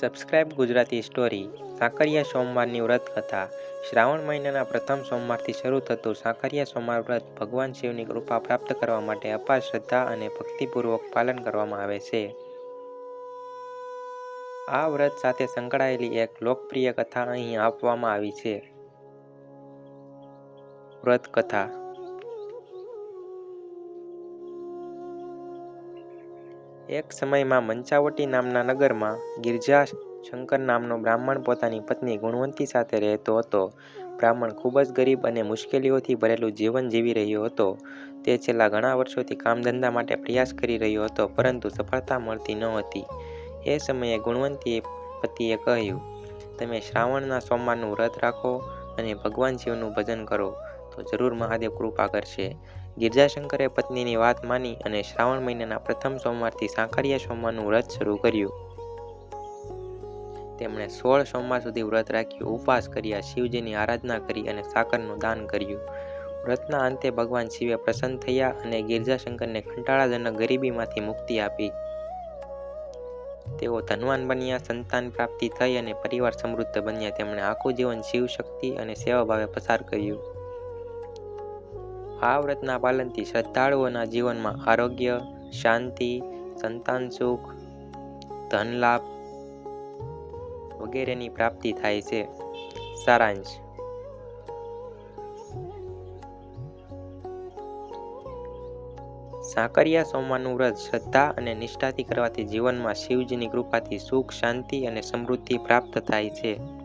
Subscribe Gujarati story સાંકરિયા સોમવારની વ્રત કથા. શ્રાવણ મહિનાના પ્રથમ સોમવારથી શરૂ થતું સાંકરિયા સોમવાર વ્રત ભગવાન શિવની કૃપા પ્રાપ્ત કરવા માટે અપાર શ્રદ્ધા અને ભક્તિપૂર્વક પાલન કરવામાં આવે છે. આ વ્રત સાથે સંકળાયેલી એક લોકપ્રિય કથા અહીં આપવામાં આવી છે. વ્રત કથા. એક સમયમાં મંચાવટી નામના નગરમાં ગિરજા શંકર નામનો બ્રાહ્મણ પોતાની પત્ની ગુણવંતી સાથે રહેતો હતો. બ્રાહ્મણ ખૂબ જ ગરીબ અને મુશ્કેલીઓથી ભરેલું જીવન જીવી રહ્યો હતો. તે છેલ્લા ઘણા વર્ષોથી કામ ધંધા માટે પ્રયાસ કરી રહ્યો હતો, પરંતુ સફળતા મળતી ન હતી. એ સમયે ગુણવંતીએ પતિએ કહ્યું, તમે શ્રાવણના સોમવારનું વ્રત રાખો અને ભગવાન શિવનું ભજન કરો. તો જરૂર મહાદેવ કૃપા કરશે. ગિરજાશંકરે પત્નીની વાત માની અને શ્રાવણ મહિનાના પ્રથમ સોમવારથી સાંકરિયા સોમવારનું વ્રત શરૂ કર્યું. તેમણે સોળ સોમવાર સુધી વ્રત રાખ્યું, ઉપવાસ કર્યા, શિવજીની આરાધના કરી અને સાકરનું દાન કર્યું. વ્રતના અંતે ભગવાન શિવે પ્રસન્ન થયા અને ગિરજાશંકરને કંટાળાજનક ગરીબીમાંથી મુક્તિ આપી. તેઓ ધનવાન બન્યા, સંતાન પ્રાપ્તિ થઈ અને પરિવાર સમૃદ્ધ બન્યા. તેમણે આખું જીવન શિવ શક્તિ અને સેવા ભાવે પસાર કર્યું. આ વ્રતના પાલનથી શ્રદ્ધાળુઓના જીવનમાં આરોગ્ય, શાંતિ, સંતાન સુખ, ધન લાભ વગેરેની પ્રાપ્તિ થાય છે. સારાંશ. સાકરિયા સોમવારનું વ્રત શ્રદ્ધા અને નિષ્ઠાથી કરવાથી જીવનમાં શિવજીની કૃપાથી સુખ, શાંતિ અને સમૃદ્ધિ પ્રાપ્ત થાય છે.